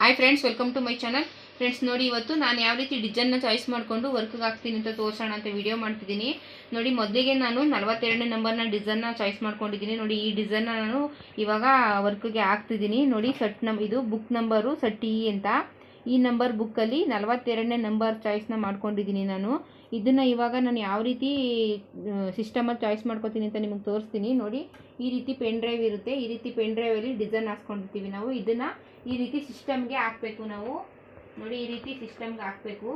Hi friends welcome to my channel friends ನೋಡಿ ಇವತ್ತು ನಾನು ಯಾವ ರೀತಿ ಡಿಸೈನ್ನ ಚಾಯ್ಸ್ ಮಾಡಿಕೊಂಡು ವರ್ಕ್ಗೆ ಹಾಕ್ತೀನಿ ಅಂತ ತೋರಿಸೋಣ ಅಂತ ವಿಡಿಯೋ ಮಾಡ್ತಿದ್ದೀನಿ. ನೋಡಿ, ಮೊದಲಿಗೆ ನಾನು ನಲವತ್ತೆರಡನೇ ನಂಬರ್ನ ಡಿಸೈನ್ನ ಚಾಯ್ಸ್ ಮಾಡ್ಕೊಂಡಿದ್ದೀನಿ. ನೋಡಿ, ಈ ಡಿಸೈನ್ನ ನಾನು ಇವಾಗ ವರ್ಕ್ಗೆ ಹಾಕ್ತಿದ್ದೀನಿ. ನೋಡಿ ಸಟ್ ನಮ್ ಇದು ಬುಕ್ ನಂಬರು ಸಟ್ ಇ ಅಂತ. ಈ ನಂಬರ್ ಬುಕ್ಕಲ್ಲಿ ನಲವತ್ತೆರಡನೇ ನಂಬರ್ ಚಾಯ್ಸ್ನ ಮಾಡ್ಕೊಂಡಿದ್ದೀನಿ ನಾನು. ಇದನ್ನು ಇವಾಗ ನಾನು ಯಾವ ರೀತಿ ಸಿಸ್ಟಮಲ್ಲಿ ಚಾಯ್ಸ್ ಮಾಡ್ಕೋತೀನಿ ಅಂತ ನಿಮಗೆ ತೋರಿಸ್ತೀನಿ. ನೋಡಿ, ಈ ರೀತಿ ಪೆನ್ ಡ್ರೈವ್ ಇರುತ್ತೆ. ಈ ರೀತಿ ಪೆನ್ ಡ್ರೈವಲ್ಲಿ ಡಿಸೈನ್ ಹಾಕ್ಕೊಂಡಿರ್ತೀವಿ ನಾವು. ಇದನ್ನು ಈ ರೀತಿ ಸಿಸ್ಟಮ್ಗೆ ಹಾಕಬೇಕು ನಾವು. ನೋಡಿ, ಈ ರೀತಿ ಸಿಸ್ಟಮ್ಗೆ ಹಾಕಬೇಕು.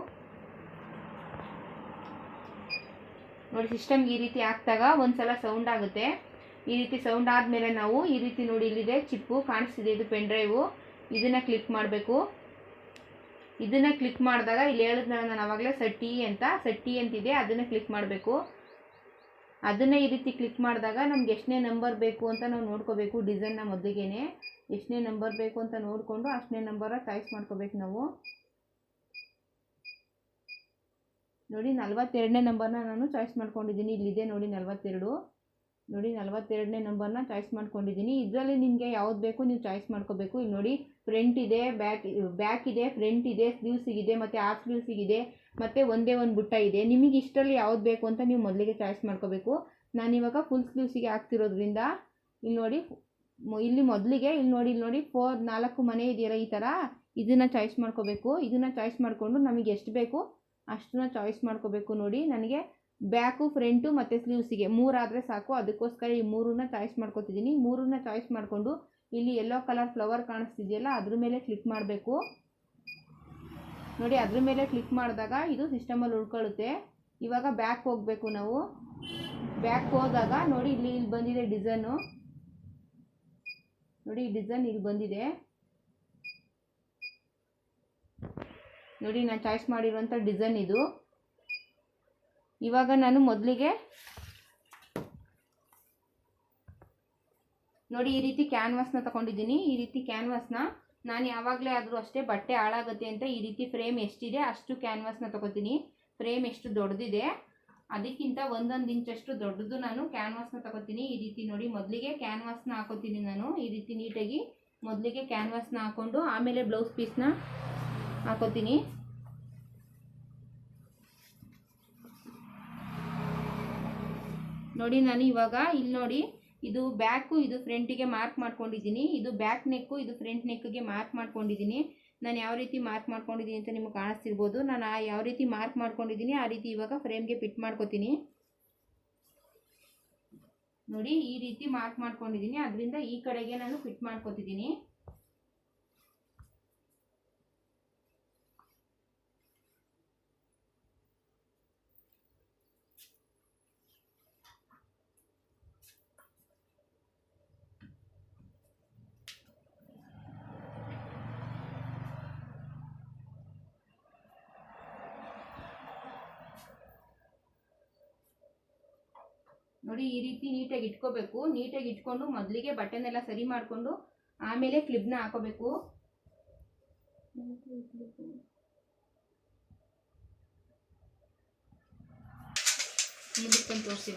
ನೋಡಿ ಸಿಸ್ಟಮ್ಗೆ ಈ ರೀತಿ ಹಾಕ್ದಾಗ ಒಂದ್ಸಲ ಸೌಂಡ್ ಆಗುತ್ತೆ. ಈ ರೀತಿ ಸೌಂಡ್ ಆದಮೇಲೆ ನಾವು ಈ ರೀತಿ ನೋಡಿ, ಇಲ್ಲಿದೆ ಚಿಪ್ಪು ಕಾಣಿಸ್ತಿದೆ, ಇದು ಪೆನ್ ಡ್ರೈವು ಇದನ್ನು ಕ್ಲಿಕ್ ಮಾಡಬೇಕು. ಇದನ್ನ ಕ್ಲಿಕ್ ಮಾಡಿದಾಗ ಇಲ್ಲಿ ಹೇಳಿದ್ನಲ್ಲ ನಾನು ಆವಾಗಲೇ ಸಟ್ಟಿ ಅಂತ ಸಟ್ಟಿ ಅಂತಿದೆ, ಅದನ್ನು ಕ್ಲಿಕ್ ಮಾಡಬೇಕು. ಅದನ್ನು ಈ ರೀತಿ ಕ್ಲಿಕ್ ಮಾಡಿದಾಗ ನಮ್ಗೆ ಎಷ್ಟನೇ ನಂಬರ್ ಬೇಕು ಅಂತ ನಾವು ನೋಡ್ಕೋಬೇಕು ಡಿಸೈನ್ನ ಮೊದಲಿಗೆನೆ. ಎಷ್ಟನೇ ನಂಬರ್ ಬೇಕು ಅಂತ ನೋಡಿಕೊಂಡು ಅಷ್ಟನೇ ನಂಬರ ಚಾಯ್ಸ್ ಮಾಡ್ಕೋಬೇಕು ನಾವು. ನೋಡಿ ನಲ್ವತ್ತೆರಡನೇ ನಂಬರ್ನ ನಾನು ಚಾಯ್ಸ್ ಮಾಡ್ಕೊಂಡಿದ್ದೀನಿ, ಇಲ್ಲಿದೆ ನೋಡಿ ನಲ್ವತ್ತೆರಡು. ನೋಡಿ ನಲವತ್ತೆರಡನೇ ನಂಬರ್ನ ಚಾಯ್ಸ್ ಮಾಡ್ಕೊಂಡಿದ್ದೀನಿ. ಇದರಲ್ಲಿ ನಿಮಗೆ ಯಾವ್ದು ಬೇಕು ನೀವು ಚಾಯ್ಸ್ ಮಾಡ್ಕೋಬೇಕು. ಇಲ್ಲಿ ನೋಡಿ ಫ್ರಂಟ್ ಇದೆ ಬ್ಯಾಕ್ ಬ್ಯಾಕ್ ಇದೆ ಫ್ರಂಟ್ ಇದೆ ಸ್ಲೀವ್ಸಿಗಿದೆ ಮತ್ತು ಹಾಫ್ ಸ್ಲೀವ್ಸಿಗಿದೆ ಮತ್ತು ಒಂದೇ ಒಂದು ಬುಟ್ಟ ಇದೆ. ನಿಮಗೆ ಇಷ್ಟರಲ್ಲಿ ಯಾವ್ದು ಬೇಕು ಅಂತ ನೀವು ಮೊದಲಿಗೆ ಚಾಯ್ಸ್ ಮಾಡ್ಕೋಬೇಕು. ನಾನಿವಾಗ ಫುಲ್ ಸ್ಲೀವ್ಸಿಗೆ ಹಾಕ್ತಿರೋದ್ರಿಂದ ಇಲ್ಲಿ ನೋಡಿ, ಇಲ್ಲಿ ಮೊದಲಿಗೆ ಇಲ್ಲಿ ನೋಡಿ ಇಲ್ಲಿ ನೋಡಿ ಫೋರ್ ನಾಲ್ಕು ಮನೆ ಇದೆಯಲ್ಲ ಈ ಥರ ಇದನ್ನು ಚಾಯ್ಸ್ ಮಾಡ್ಕೋಬೇಕು. ಇದನ್ನು ಚಾಯ್ಸ್ ಮಾಡಿಕೊಂಡು ನಮಗೆ ಎಷ್ಟು ಬೇಕು ಅಷ್ಟನ್ನ ಚಾಯ್ಸ್ ಮಾಡ್ಕೋಬೇಕು ನೋಡಿ. ನನಗೆ ಬ್ಯಾಕು, ಫ್ರಂಟು ಮತ್ತು ಸ್ಲೀವ್ಸಿಗೆ. ಮೂರಾದರೆ ಸಾಕು. ಅದಕ್ಕೋಸ್ಕರ ಈ ಮೂರನ್ನ ಚಾಯ್ಸ್ ಮಾಡ್ಕೊತಿದ್ದೀನಿ. ಮೂರನ್ನ ಚಾಯ್ಸ್ ಮಾಡಿಕೊಂಡು ಇಲ್ಲಿ ಯೆಲ್ಲೋ ಕಲರ್ ಫ್ಲವರ್ ಕಾಣಿಸ್ತಿದೆಯಲ್ಲ, ಅದ್ರ ಮೇಲೆ ಕ್ಲಿಕ್ ಮಾಡಬೇಕು. ನೋಡಿ, ಅದ್ರ ಮೇಲೆ ಕ್ಲಿಕ್ ಮಾಡಿದಾಗ ಇದು ಸಿಸ್ಟಮಲ್ಲಿ ಉಳ್ಕೊಳ್ಳುತ್ತೆ. ಇವಾಗ ಬ್ಯಾಕ್ ಹೋಗಬೇಕು ನಾವು. ಬ್ಯಾಕ್ ಹೋದಾಗ ನೋಡಿ, ಇಲ್ಲಿ ಇಲ್ಲಿ ಬಂದಿದೆ ಡಿಸೈನು ನೋಡಿ, ಈ ಡಿಸೈನ್ ಇಲ್ಲಿ ಬಂದಿದೆ. ನೋಡಿ, ನಾನು ಚಾಯ್ಸ್ ಮಾಡಿರುವಂಥ ಡಿಸೈನ್ ಇದು. ಇವಾಗ ನಾನು ಮೊದಲಿಗೆ ನೋಡಿ, ಈ ರೀತಿ ಕ್ಯಾನ್ವಾಸ್ನ ತಗೊಂಡಿದ್ದೀನಿ. ಈ ರೀತಿ ಕ್ಯಾನ್ವಾಸ್ನ ನಾನು ಯಾವಾಗಲೇ ಆದರೂ ಅಷ್ಟೇ ಬಟ್ಟೆ ಹಾಳಾಗುತ್ತೆ ಅಂತ ಈ ರೀತಿ ಫ್ರೇಮ್ ಎಷ್ಟಿದೆ ಅಷ್ಟು ಕ್ಯಾನ್ವಾಸ್ನ ತಗೋತೀನಿ. ಫ್ರೇಮ್ ಎಷ್ಟು ದೊಡ್ಡದಿದೆ ಅದಕ್ಕಿಂತ ಒಂದೊಂದು ಇಂಚಷ್ಟು ದೊಡ್ಡದು ನಾನು ಕ್ಯಾನ್ವಾಸ್ನ ತಗೋತೀನಿ. ಈ ರೀತಿ ನೋಡಿ, ಮೊದಲಿಗೆ ಕ್ಯಾನ್ವಾಸ್ನ ಹಾಕೋತೀನಿ ನಾನು. ಈ ರೀತಿ ನೀಟಾಗಿ ಮೊದಲಿಗೆ ಕ್ಯಾನ್ವಾಸ್ನ ಹಾಕೊಂಡು ಆಮೇಲೆ ಬ್ಲೌಸ್ ಪೀಸ್ನ ಹಾಕೋತೀನಿ. ನೋಡಿ, ನಾನು ಇವಾಗ ಇಲ್ಲಿ ನೋಡಿ, ಇದು ಬ್ಯಾಕು ಇದು ಫ್ರಂಟಿಗೆ ಮಾರ್ಕ್ ಮಾಡ್ಕೊಂಡಿದ್ದೀನಿ. ಇದು ಬ್ಯಾಕ್ ನೆಕ್ಕು ಇದು ಫ್ರಂಟ್ ನೆಕ್ಗೆ ಮಾರ್ಕ್ ಮಾಡ್ಕೊಂಡಿದ್ದೀನಿ. ನಾನು ಯಾವ ರೀತಿ ಮಾರ್ಕ್ ಮಾಡ್ಕೊಂಡಿದ್ದೀನಿ ಅಂತ ನಿಮಗೆ ಕಾಣಿಸ್ತಿರ್ಬೋದು. ನಾನು ಆ ಯಾವ ರೀತಿ ಮಾರ್ಕ್ ಮಾಡ್ಕೊಂಡಿದ್ದೀನಿ, ಆ ರೀತಿ ಇವಾಗ ಫ್ರೇಮ್ಗೆ ಫಿಟ್ ಮಾಡ್ಕೊತೀನಿ. ನೋಡಿ, ಈ ರೀತಿ ಮಾರ್ಕ್ ಮಾಡ್ಕೊಂಡಿದ್ದೀನಿ. ಅದರಿಂದ ಈ ಕಡೆಗೆ ನಾನು ಫಿಟ್ ಮಾಡ್ಕೊತಿದ್ದೀನಿ. ನೋಡಿ ಈ ರೀತಿ ನೀಟಾಗಿ ಇಟ್ಕೋಬೇಕು. ನೀಟಾಗಿ ಇಟ್ಕೊಂಡು ಮೊದಲಿಗೆ ಬಟ್ಟೆನೆಲ್ಲ ಸರಿ ಮಾಡಿಕೊಂಡು ಆಮೇಲೆ ಕ್ಲಿಪ್ನ ಹಾಕೋಬೇಕು. ಮುಂದಕ್ಕೆ ತೋರಿಸಿ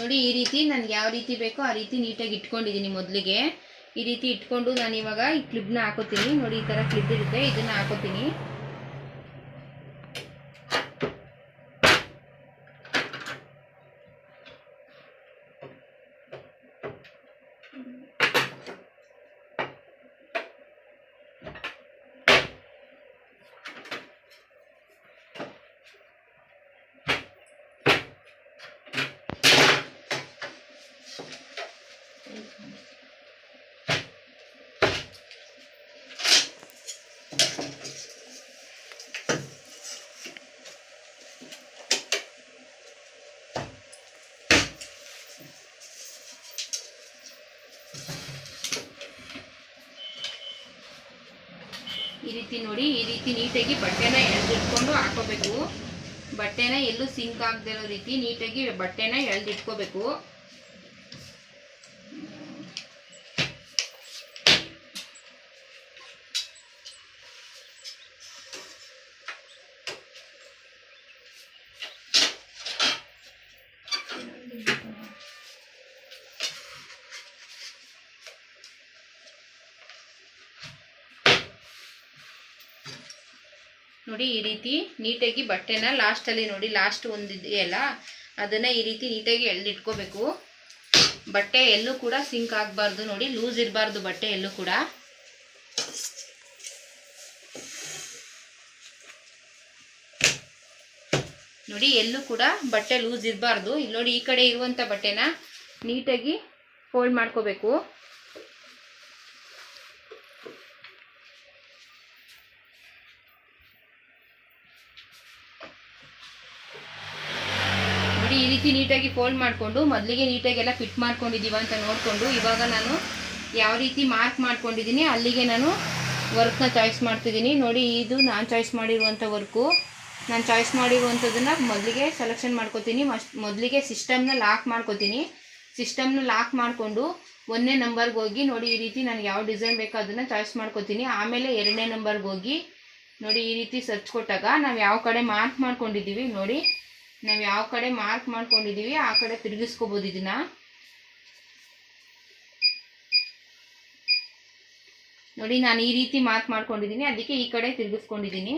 ನೋಡಿ ಈ ರೀತಿ ನನಗೆ ಯಾವ ರೀತಿ ಬೇಕೋ ಆ ರೀತಿ ನೀಟಾಗಿ ಇಟ್ಕೊಂಡಿದ್ದೀನಿ ಮೊದಲಿಗೆ. ಈ ರೀತಿ ಇಟ್ಕೊಂಡು ನಾನು ಇವಾಗ ಈ ಕ್ಲಿಪ್ನ ಹಾಕೋತೀನಿ. ನೋಡಿ ಈ ಥರ ಕ್ಲಿಪ್ ಇರುತ್ತೆ, ಇದನ್ನ ಹಾಕೋತೀನಿ. ರೀತಿ ನೋಡಿ, ಈ ರೀತಿ ನೀಟಾಗಿ ಬಟ್ಟೆನ ಎಳೆದಿಟ್ಕೊಂಡು ಹಾಕೋಬೇಕು ಬಟ್ಟೆನ ಎಲ್ಲೂ ಸಿಂಕ್ ಆಗದೆ ಇರೋ ರೀತಿ ನೀಟಾಗಿ ಬಟ್ಟೆನ ಎಳೆದಿಟ್ಕೋಬೇಕು. ನೋಡಿ ಈ ರೀತಿ ನೀಟಾಗಿ ಬಟ್ಟೆನ ಲಾಸ್ಟಲ್ಲಿ ನೋಡಿ ಲಾಸ್ಟ್ ಒಂದು ಇದೆಯಲ್ಲ, ಅದನ್ನು ಈ ರೀತಿ ನೀಟಾಗಿ ಎಳ್ದಿಟ್ಕೋಬೇಕು ಬಟ್ಟೆ ಎಲ್ಲೂ ಕೂಡ ಸಿಂಕ್ ಆಗಬಾರ್ದು ನೋಡಿ ಲೂಸ್ ಇರಬಾರ್ದು ಬಟ್ಟೆ ಎಲ್ಲೂ ಕೂಡ. ನೋಡಿ, ಎಲ್ಲೂ ಕೂಡ ಬಟ್ಟೆ ಲೂಸ್ ಇರಬಾರ್ದು. ಇಲ್ಲಿ ನೋಡಿ, ಈ ಕಡೆ ಇರುವಂಥ ಬಟ್ಟೆನ ನೀಟಾಗಿ ಫೋಲ್ಡ್ ಮಾಡ್ಕೋಬೇಕು. ಈ ರೀತಿ ನೀಟಾಗಿ ಫೋಲ್ಡ್ ಮಾಡಿಕೊಂಡು ಮೊದಲಿಗೆ ನೀಟಾಗೆಲ್ಲ ಫಿಟ್ ಮಾಡ್ಕೊಂಡಿದ್ದೀವ ಅಂತ ನೋಡಿಕೊಂಡು ಇವಾಗ ನಾನು ಯಾವ ರೀತಿ ಮಾರ್ಕ್ ಮಾಡ್ಕೊಂಡಿದ್ದೀನಿ ಅಲ್ಲಿಗೆ ನಾನು ವರ್ಕ್ನ ಚಾಯ್ಸ್ ಮಾಡ್ತಿದ್ದೀನಿ. ನೋಡಿ ಇದು ನಾನು ಚಾಯ್ಸ್ ಮಾಡಿರುವಂಥ ವರ್ಕು ನಾನು ಚಾಯ್ಸ್ ಮಾಡಿರುವಂಥದ್ದನ್ನು ಮೊದಲಿಗೆ ಸೆಲೆಕ್ಷನ್ ಮಾಡ್ಕೋತೀನಿ. ಮಸ್ಟ್ ಮೊದಲಿಗೆ ಸಿಸ್ಟಮ್ನ ಲಾಕ್ ಮಾಡ್ಕೋತೀನಿ. ಸಿಸ್ಟಮ್ನ ಲಾಕ್ ಮಾಡಿಕೊಂಡು ಒಂದನೇ ನಂಬರ್ಗೆ ಹೋಗಿ ನೋಡಿ ಈ ರೀತಿ ನನಗೆ ಯಾವ ಡಿಸೈನ್ ಬೇಕೋ ಅದನ್ನು ಚಾಯ್ಸ್ ಮಾಡ್ಕೋತೀನಿ. ಆಮೇಲೆ ಎರಡನೇ ನಂಬರ್ಗೆ ಹೋಗಿ ನೋಡಿ ಈ ರೀತಿ ಸರ್ಚ್ ಕೊಟ್ಟಾಗ ನಾವು ಯಾವ ಕಡೆ ಮಾರ್ಕ್ ಮಾಡ್ಕೊಂಡಿದ್ದೀವಿ ನೋಡಿ. ನಾವು ಯಾವ ಕಡೆ ಮಾರ್ಕ್ ಮಾಡ್ಕೊಂಡಿದ್ದೀವಿ ಆ ಕಡೆ ತಿರುಗಿಸ್ಕೋಬೋದು ಇದನ್ನ. ನೋಡಿ, ನಾನು ಈ ರೀತಿ ಮಾರ್ಕ್ ಮಾಡ್ಕೊಂಡಿದ್ದೀನಿ ಅದಕ್ಕೆ ಈ ಕಡೆ ತಿರುಗಿಸ್ಕೊಂಡಿದ್ದೀನಿ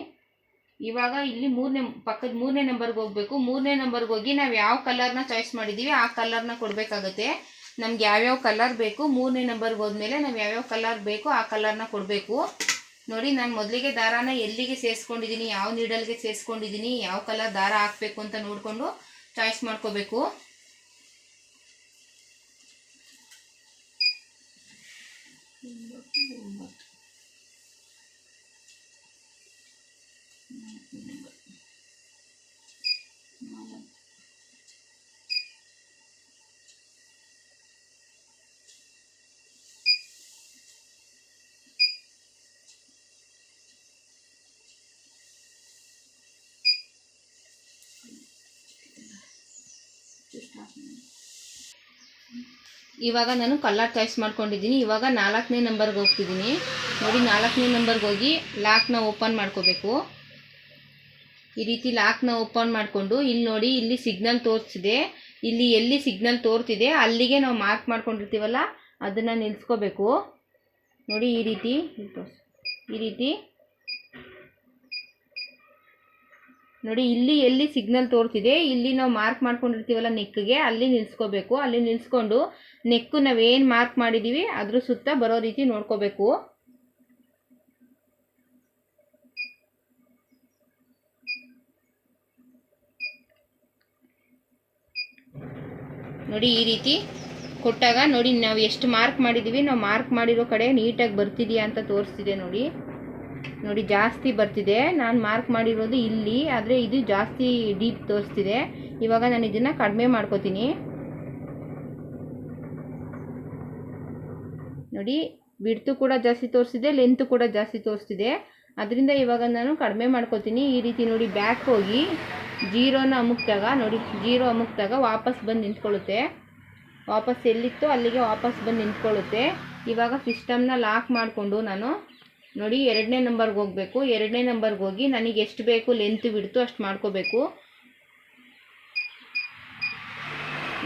ಇವಾಗ ಇಲ್ಲಿ ಮೂರನೇ ಪಕ್ಕದ ಮೂರನೇ ನಂಬರ್ಗೆ ಹೋಗ್ಬೇಕು. ಮೂರನೇ ನಂಬರ್ಗೆ ಹೋಗಿ ನಾವು ಯಾವ ಕಲರ್ನ ಚಾಯ್ಸ್ ಮಾಡಿದ್ದೀವಿ ಆ ಕಲರ್ನ ಕೊಡಬೇಕಾಗತ್ತೆ. ನಮ್ಗೆ ಯಾವ್ಯಾವ ಕಲರ್ ಬೇಕು, ಮೂರನೇ ನಂಬರ್ಗೆ ಹೋದ್ಮೇಲೆ ನಾವು ಯಾವ್ಯಾವ ಕಲರ್ ಬೇಕು, ಆ ಕಲರ್ನ ಕೊಡಬೇಕು. ನೋಡಿ, ನಾನು ಮೊದಲಿಗೆ ದಾರಾನ ಎಲ್ಲಿಗೆ ಸೇರಿಸ್ಕೊಂಡಿದ್ದೀನಿ ಯಾವ ನೀಡಲ್ಗೆ ಸೇರಿಸ್ಕೊಂಡಿದ್ದೀನಿ ಯಾವ ಕಲರ್ ದಾರ ಹಾಕಬೇಕು ಅಂತ ನೋಡಿಕೊಂಡು ಚಾಯ್ಸ್ ಮಾಡ್ಕೋಬೇಕು. ಇವಾಗ ನಾನು ಕಲ್ಲರ್ ಚಾಯ್ಸ್ ಮಾಡ್ಕೊಂಡಿದ್ದೀನಿ. ಇವಾಗ ನಾಲ್ಕನೇ ನಂಬರ್ಗೆ ಹೋಗ್ತಿದ್ದೀನಿ. ನೋಡಿ, ನಾಲ್ಕನೇ ನಂಬರ್ಗೆ ಹೋಗಿ ಲಾಕ್ನ ಓಪನ್ ಮಾಡ್ಕೋಬೇಕು. ಈ ರೀತಿ ಲಾಕ್ನ ಓಪನ್ ಮಾಡಿಕೊಂಡು ಇಲ್ಲಿ ನೋಡಿ, ಇಲ್ಲಿ ಸಿಗ್ನಲ್ ತೋರಿಸಿದೆ. ಇಲ್ಲಿ ಎಲ್ಲಿ ಸಿಗ್ನಲ್ ತೋರ್ತಿದೆ, ಅಲ್ಲಿಗೆ ನಾವು ಮಾರ್ಕ್ ಮಾಡ್ಕೊಂಡಿರ್ತೀವಲ್ಲ, ಅದನ್ನು ನಿಲ್ಸ್ಕೋಬೇಕು. ನೋಡಿ, ಈ ರೀತಿ ಈ ರೀತಿ ನೋಡಿ, ಇಲ್ಲಿ ಎಲ್ಲಿ ಸಿಗ್ನಲ್ ತೋರ್ತಿದೆ, ಇಲ್ಲಿ ನಾವು ಮಾರ್ಕ್ ಮಾಡ್ಕೊಂಡಿರ್ತೀವಲ್ಲ ನೆಕ್ಗೆ ಅಲ್ಲಿ ನಿಲ್ಸ್ಕೋಬೇಕು. ಅಲ್ಲಿ ನಿಲ್ಸ್ಕೊಂಡು ನೆಕ್ಕು ನಾವೇನು ಮಾರ್ಕ್ ಮಾಡಿದ್ದೀವಿ ಅದ್ರ ಸುತ್ತ ಬರೋ ರೀತಿ ನೋಡ್ಕೋಬೇಕು. ನೋಡಿ, ಈ ರೀತಿ ಕೊಟ್ಟಾಗ ನೋಡಿ, ನಾವು ಎಷ್ಟು ಮಾರ್ಕ್ ಮಾಡಿದ್ದೀವಿ ನಾವು ಮಾರ್ಕ್ ಮಾಡಿರೋ ಕಡೆ ನೀಟಾಗಿ ಬರ್ತಿದೆಯಾ ಅಂತ ತೋರಿಸ್ತಿದೆ ನೋಡಿ. ನೋಡಿ ಜಾಸ್ತಿ ಬರ್ತಿದೆ. ನಾನು ಮಾರ್ಕ್ ಮಾಡಿರೋದು ಇಲ್ಲಿ, ಆದರೆ ಇದು ಜಾಸ್ತಿ ಡೀಪ್ ತೋರಿಸ್ತಿದೆ. ಇವಾಗ ನಾನು ಇದನ್ನು ಕಡಿಮೆ ಮಾಡ್ಕೋತೀನಿ. ನೋಡಿ ಬಿಡ್ತು ಕೂಡ ಜಾಸ್ತಿ ತೋರಿಸ್ತಿದೆ ಲೆಂತ್ ಕೂಡ ಜಾಸ್ತಿ ತೋರಿಸ್ತಿದೆ. ಅದರಿಂದ ಇವಾಗ ನಾನು ಕಡಿಮೆ ಮಾಡ್ಕೋತೀನಿ. ಈ ರೀತಿ ನೋಡಿ ಬ್ಯಾಕ್ ಹೋಗಿ ಜೀರೋನ ಅಮುಕ್ದಾಗ ನೋಡಿ ಜೀರೋ ಅಮುಕ್ದಾಗ ವಾಪಸ್ ಬಂದು ನಿಂತ್ಕೊಳ್ಳುತ್ತೆ. ವಾಪಸ್ ಎಲ್ಲಿತ್ತೋ ಅಲ್ಲಿಗೆ ವಾಪಸ್ ಬಂದು ನಿಂತ್ಕೊಳ್ಳುತ್ತೆ. ಇವಾಗ ಸಿಸ್ಟಮ್ನ ಲಾಕ್ ಮಾಡಿಕೊಂಡು ನಾನು ನೋಡಿ, ಎರಡನೇ ನಂಬರ್ಗೆ ಹೋಗಬೇಕು. ಎರಡನೇ ನಂಬರ್ಗೆ ಹೋಗಿ ನನಗೆ ಎಷ್ಟು ಬೇಕು ಲೆಂತ್ ಬಿಡ್ತು ಅಷ್ಟು ಮಾಡ್ಕೋಬೇಕು.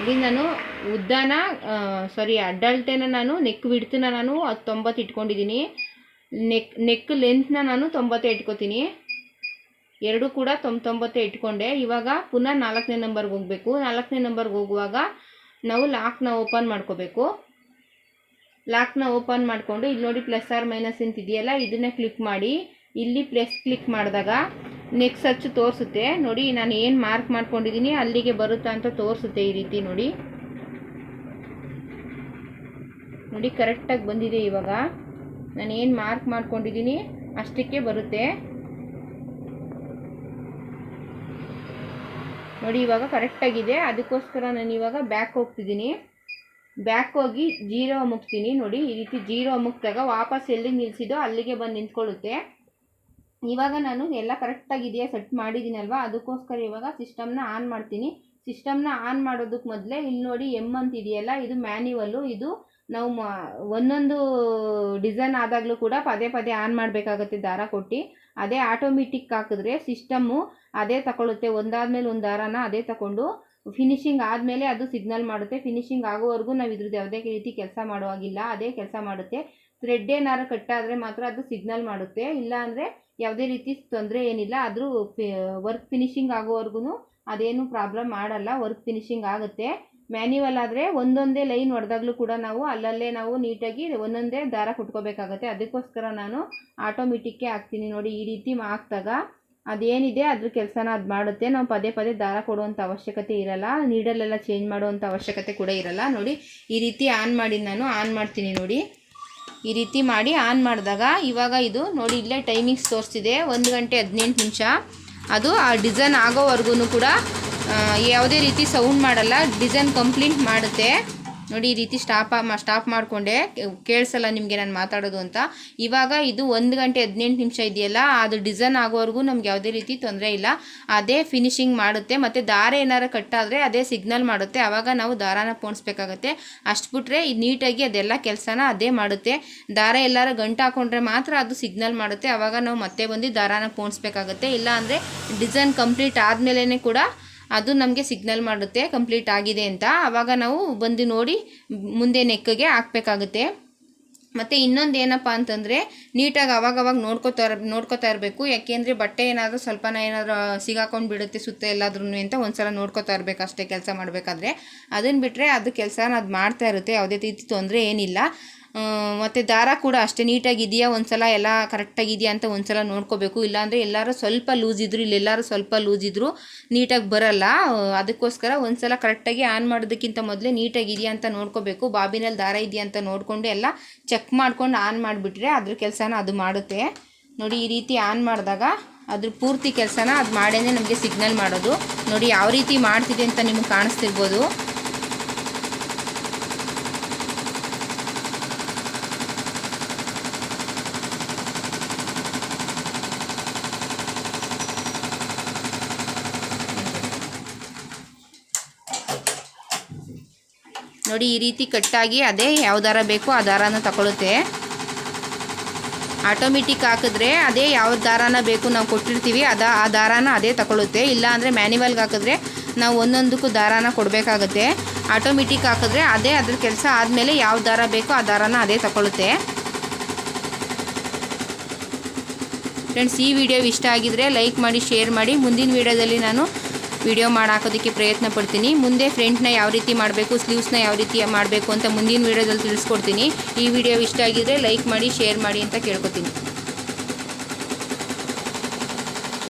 ಇಲ್ಲಿ ನಾನು ಉದ್ದಾನ ಸಾರಿ ಅಡ್ಡಲ್ಟೆನ ನಾನು ನೆಕ್ ಬಿಡ್ತನ ನಾನು ಅದು ತೊಂಬತ್ತು ಇಟ್ಕೊಂಡಿದ್ದೀನಿ ನೆಕ್ ನೆಕ್ ಲೆಂತ್ನ ನಾನು ತೊಂಬತ್ತೇ ಇಟ್ಕೋತೀನಿ. ಎರಡು ಕೂಡ ತೊಂಬತ್ತೊಂಬತ್ತೇ ಇಟ್ಕೊಂಡೆ. ಇವಾಗ ಪುನಃ ನಾಲ್ಕನೇ ನಂಬರ್ಗೆ ಹೋಗಬೇಕು. ನಾಲ್ಕನೇ ನಂಬರ್ಗೆ ಹೋಗುವಾಗ ನಾವು ಲಾಕ್ನ ಓಪನ್ ಮಾಡ್ಕೋಬೇಕು. ಲಾಕ್ನ ಓಪನ್ ಮಾಡಿಕೊಂಡು, ಇಲ್ಲಿ ನೋಡಿ ಪ್ಲಸ್ ಆರ್ ಮೈನಸ್ ಅಂತ ಇದೆಯಲ್ಲ, ಇದನ್ನೇ ಕ್ಲಿಕ್ ಮಾಡಿ. ಇಲ್ಲಿ ಪ್ಲಸ್ ಕ್ಲಿಕ್ ಮಾಡಿದಾಗ ನೆಕ್ಸ್ಟ್ ಸರ್ಚ್ ತೋರಿಸುತ್ತೆ. ನೋಡಿ, ನಾನು ಏನು ಮಾರ್ಕ್ ಮಾಡ್ಕೊಂಡಿದ್ದೀನಿ, ಅಲ್ಲಿಗೆ ಬರುತ್ತಾ ಅಂತ ತೋರಿಸುತ್ತೆ ಈ ರೀತಿ ನೋಡಿ. ನೋಡಿ ಕರೆಕ್ಟಾಗಿ ಬಂದಿದೆ ಇವಾಗ. ನಾನು ಏನು ಮಾರ್ಕ್ ಮಾಡ್ಕೊಂಡಿದ್ದೀನಿ, ಅಷ್ಟಕ್ಕೆ ಬರುತ್ತೆ. ನೋಡಿ, ಇವಾಗ ಕರೆಕ್ಟಾಗಿದೆ ಅದಕ್ಕೋಸ್ಕರ ನಾನು ಇವಾಗ ಬ್ಯಾಕ್ ಹೋಗ್ತಿದ್ದೀನಿ. ಬ್ಯಾಕ್ ಹೋಗಿ ಜೀರೋ ಮುಗ್ತೀನಿ ನೋಡಿ, ಈ ರೀತಿ ಜೀರೋ ಅಮುಕ್ದಾಗ ವಾಪಸ್ ಎಲ್ಲಿ ನಿಲ್ಲಿಸಿದ್ದು ಅಲ್ಲಿಗೆ ಬಂದು ನಿಂತ್ಕೊಳ್ಳುತ್ತೆ. ಇವಾಗ ನಾನು ಎಲ್ಲ ಕರೆಕ್ಟಾಗಿದೆಯಾ ಸೆಟ್ ಮಾಡಿದ್ದೀನಲ್ವ? ಅದಕ್ಕೋಸ್ಕರ ಇವಾಗ ಸಿಸ್ಟಮ್ನ ಆನ್ ಮಾಡ್ತೀನಿ. ಸಿಸ್ಟಮ್ನ ಆನ್ ಮಾಡೋದಕ್ಕೆ ಮೊದಲೇ ಇಲ್ಲಿ ನೋಡಿ ಎಂ ಅಂತ ಇದೆಯಲ್ಲ, ಇದು ಮ್ಯಾನ್ಯುವಲ್ಲು ಇದು ನಾವು ಒಂದೊಂದು ಡಿಸೈನ್ ಆದಾಗಲೂ ಕೂಡ ಪದೇ ಪದೇ ಆನ್ ಮಾಡಬೇಕಾಗುತ್ತೆ ದಾರ ಕೊಟ್ಟು. ಅದೇ ಆಟೋಮೆಟಿಕ್ ಹಾಕಿದ್ರೆ ಸಿಸ್ಟಮ್ಮು ಅದೇ ತಗೊಳ್ಳುತ್ತೆ ಒಂದಾದ ಮೇಲೆ ಒಂದು ದಾರಾನ ಅದೇ ತಗೊಂಡು ಫಿನಿಶಿಂಗ್ ಆದಮೇಲೆ ಅದು ಸಿಗ್ನಲ್ ಮಾಡುತ್ತೆ. ಫಿನಿಶಿಂಗ್ ಆಗೋವರೆಗೂ ನಾವು ಇದ್ರದ್ದು ಯಾವುದೇ ರೀತಿ ಕೆಲಸ ಮಾಡುವಾಗಿಲ್ಲ. ಅದೇ ಕೆಲಸ ಮಾಡುತ್ತೆ. ಥ್ರೆಡ್ ಏನಾರು ಕಟ್ಟಾದರೆ ಮಾತ್ರ ಅದು ಸಿಗ್ನಲ್ ಮಾಡುತ್ತೆ. ಇಲ್ಲ ಅಂದರೆ ಯಾವುದೇ ರೀತಿ ತೊಂದರೆ ಏನಿಲ್ಲ. ಆದರೂ ವರ್ಕ್ ಫಿನಿಶಿಂಗ್ ಆಗೋವರೆಗೂ ಅದೇನು ಪ್ರಾಬ್ಲಮ್ ಮಾಡಲ್ಲ. ವರ್ಕ್ ಫಿನಿಶಿಂಗ್ ಆಗುತ್ತೆ. ಮ್ಯಾನ್ಯುವಲ್ ಆದರೆ ಒಂದೊಂದೇ ಲೈನ್ ಹೊಡೆದಾಗಲೂ ಕೂಡ ನಾವು ಅಲ್ಲಲ್ಲೇ ನಾವು ನೀಟಾಗಿ ಒಂದೊಂದೇ ದಾರ ಕುಟ್ಕೋಬೇಕಾಗತ್ತೆ. ಅದಕ್ಕೋಸ್ಕರ ನಾನು ಆಟೋಮೆಟಿಕ್ಕೇ ಹಾಕ್ತೀನಿ ನೋಡಿ ಈ ರೀತಿ ಹಾಕ್ದಾಗ. ಅದೇನಿದೆ, ಅದ್ರ ಕೆಲಸನ ಅದು ಮಾಡುತ್ತೆ. ನಾವು ಪದೇ ಪದೇ ದಾರ ಕೊಡುವಂಥ ಅವಶ್ಯಕತೆ ಇರಲ್ಲ. ನೀಡಲೆಲ್ಲ ಚೇಂಜ್ ಮಾಡುವಂಥ ಅವಶ್ಯಕತೆ ಕೂಡ ಇರಲ್ಲ. ನೋಡಿ, ಈ ರೀತಿ ಆನ್ ಮಾಡಿ ನಾನು ಆನ್ ಮಾಡ್ತೀನಿ ನೋಡಿ. ಈ ರೀತಿ ಮಾಡಿ ಆನ್ ಮಾಡಿದಾಗ ಇವಾಗ ಇದು ನೋಡಿ, ಇಲ್ಲೇ ಟೈಮಿಂಗ್ಸ್ ತೋರಿಸ್ತಿದೆ. ಒಂದು ಗಂಟೆ ಹದಿನೆಂಟು ನಿಮಿಷ. ಅದು ಆ ಡಿಸೈನ್ ಆಗೋವರೆಗೂ ಕೂಡ ಯಾವುದೇ ರೀತಿ ಸೌಂಡ್ ಮಾಡಲ್ಲ. ಡಿಸೈನ್ ಕಂಪ್ಲೀಟ್ ಮಾಡುತ್ತೆ. ನೋಡಿ, ಈ ರೀತಿ ಸ್ಟಾಪ್ ಸ್ಟಾಪ್ ಮಾಡಿಕೊಂಡೆ. ಕೇಳಿಸಲ್ಲ ನಿಮಗೆ ನಾನು ಮಾತಾಡೋದು ಅಂತ. ಇವಾಗ ಇದು ಒಂದು ಗಂಟೆ ಹದಿನೆಂಟು ನಿಮಿಷ ಇದೆಯಲ್ಲ, ಅದು ಡಿಸೈನ್ ಆಗೋವರೆಗೂ ನಮ್ಗೆ ಯಾವುದೇ ರೀತಿ ತೊಂದರೆ ಇಲ್ಲ. ಅದೇ ಫಿನಿಶಿಂಗ್ ಮಾಡುತ್ತೆ, ಮತ್ತು ದಾರ ಏನಾರು ಕಟ್ಟಾದರೆ ಅದೇ ಸಿಗ್ನಲ್ ಮಾಡುತ್ತೆ. ಆವಾಗ ನಾವು ದಾರಾನ ಪೋಣಿಸ್ಬೇಕಾಗತ್ತೆ. ಅಷ್ಟು ಬಿಟ್ಟರೆ ಇದು ನೀಟಾಗಿ ಅದೆಲ್ಲ ಕೆಲಸನ ಅದೇ ಮಾಡುತ್ತೆ. ದಾರ ಎಲ್ಲರೂ ಗಂಟು ಹಾಕೊಂಡ್ರೆ ಮಾತ್ರ ಅದು ಸಿಗ್ನಲ್ ಮಾಡುತ್ತೆ. ಆವಾಗ ನಾವು ಮತ್ತೆ ಬಂದು ದಾರಾನ ಪೋಣಿಸ್ಬೇಕಾಗತ್ತೆ. ಇಲ್ಲ ಅಂದರೆ ಡಿಸೈನ್ ಕಂಪ್ಲೀಟ್ ಆದಮೇಲೆ ಕೂಡ ಅದು ನಮಗೆ ಸಿಗ್ನಲ್ ಮಾಡುತ್ತೆ, ಕಂಪ್ಲೀಟ್ ಆಗಿದೆ ಅಂತ. ಆವಾಗ ನಾವು ಬಂದು ನೋಡಿ ಮುಂದೆ ನೆಕ್ಕಗೆ ಹಾಕ್ಬೇಕಾಗುತ್ತೆ. ಮತ್ತು ಇನ್ನೊಂದು ಏನಪ್ಪ ಅಂತಂದರೆ, ನೀಟಾಗಿ ಅವಾಗವಾಗ ನೋಡ್ಕೋತಾ ನೋಡ್ಕೋತಾ ಇರಬೇಕು. ಯಾಕೆಂದರೆ ಬಟ್ಟೆ ಏನಾದರೂ ಸ್ವಲ್ಪನ ಏನಾದರೂ ಸಿಗಾಕೊಂಡು ಬಿಡುತ್ತೆ ಸುತ್ತ ಎಲ್ಲಾದ್ರೂ ಅಂತ ಒಂದ್ಸಲ ನೋಡ್ಕೋತಾ ಇರಬೇಕು ಅಷ್ಟೇ ಕೆಲಸ ಮಾಡಬೇಕಾದ್ರೆ. ಅದನ್ನು ಬಿಟ್ಟರೆ ಅದು ಕೆಲಸನ ಅದು ಮಾಡ್ತಾ ಇರುತ್ತೆ. ಯಾವುದೇ ರೀತಿ ತೊಂದರೆ ಏನಿಲ್ಲ. ಮತ್ತು ದಾರ ಕೂಡ ಅಷ್ಟೇ ನೀಟಾಗಿ ಇದೆಯಾ ಒಂದ್ಸಲ ಎಲ್ಲ ಕರೆಕ್ಟಾಗಿದೆಯಾ ಅಂತ ಅಂತ ಒಂದ್ಸಲ ನೋಡ್ಕೋಬೇಕು. ಇಲ್ಲಾಂದರೆ ಎಲ್ಲರೂ ಸ್ವಲ್ಪ ಲೂಸ್ ಇದ್ರು ಇಲ್ಲೆಲ್ಲರೂ ಸ್ವಲ್ಪ ಲೂಸ್ ಇದ್ರು ನೀಟಾಗಿ ಬರಲ್ಲ. ಅದಕ್ಕೋಸ್ಕರ ಒಂದು ಸಲ ಕರೆಕ್ಟಾಗಿ ಆನ್ ಮಾಡೋದಕ್ಕಿಂತ ಮೊದಲೇ ನೀಟಾಗಿ ಇದೆಯಾ ಅಂತ ನೋಡ್ಕೋಬೇಕು. ಬಾಬಿನಲ್ಲಿ ದಾರ ಇದೆಯಾ ಅಂತ ನೋಡಿಕೊಂಡು ಎಲ್ಲ ಚೆಕ್ ಮಾಡ್ಕೊಂಡು ಆನ್ ಮಾಡಿಬಿಟ್ರೆ ಅದ್ರ ಕೆಲಸನ ಅದು ಮಾಡುತ್ತೆ. ನೋಡಿ, ಈ ರೀತಿ ಆನ್ ಮಾಡಿದಾಗ ಅದ್ರ ಪೂರ್ತಿ ಕೆಲಸನ ಅದು ಮಾಡೇ ನಮಗೆ ಸಿಗ್ನಲ್ ಮಾಡೋದು. ನೋಡಿ, ಯಾವ ರೀತಿ ಮಾಡ್ತಿದೆ ಅಂತ ನಿಮಗೆ ಕಾಣಿಸ್ತಿರ್ಬೋದು. ನೋಡಿ, ಈ ರೀತಿ ಕಟ್ಟಾಗಿ ಅದೇ ಯಾವ ದಾರ ಬೇಕೋ ಆ ದಾರಾನ ತಗೊಳುತ್ತೆ. ಆಟೋಮೆಟಿಕ್ ಹಾಕಿದ್ರೆ ಅದೇ ಯಾವ ದಾರಾನ ಬೇಕು ನಾವು ಕೊಟ್ಟಿರ್ತೀವಿ, ಅದ ಆ ದಾರಾನ ಅದೇ ತಗೊಳುತ್ತೆ. ಇಲ್ಲ ಅಂದರೆ ಮ್ಯಾನ್ಯುವಲ್ಗೆ ಹಾಕಿದ್ರೆ ನಾವು ಒಂದೊಂದಕ್ಕೂ ದಾರಾನ ಕೊಡಬೇಕಾಗುತ್ತೆ. ಆಟೋಮೆಟಿಕ್ ಹಾಕಿದ್ರೆ ಅದೇ ಅದ್ರ ಕೆಲಸ ಆದಮೇಲೆ ಯಾವ ದಾರ ಬೇಕೋ ಆ ದಾರಾನ ಅದೇ ತಗೊಳುತ್ತೆ. ಫ್ರೆಂಡ್ಸ್ ಈ ವಿಡಿಯೋ ಇಷ್ಟ ಆಗಿದ್ರೆ ಲೈಕ್ ಮಾಡಿ, ಶೇರ್ ಮಾಡಿ. ಮುಂದಿನ ವಿಡಿಯೋದಲ್ಲಿ ನಾನು ವಿಡಿಯೋ ಮಾಡಾಕೋದಕ್ಕೆ ಪ್ರಯತ್ನ ಪಡ್ತೀನಿ. ಮುಂದೆ ಫ್ರಂಟ್ನ ಯಾವ ರೀತಿ ಮಾಡಬೇಕು ಸ್ಲೀವ್ಸ್ನ ಯಾವ ರೀತಿ ಮಾಡಬೇಕು ಅಂತ ಮುಂದಿನ ವಿಡಿಯೋದಲ್ಲಿ ತಿಳಿಸ್ಕೊಡ್ತೀನಿ. ಈ ವಿಡಿಯೋ ಇಷ್ಟ ಆಗಿದ್ರೆ ಲೈಕ್ ಮಾಡಿ ಶೇರ್ ಮಾಡಿ ಅಂತ ಕೇಳ್ಕೊತೀನಿ.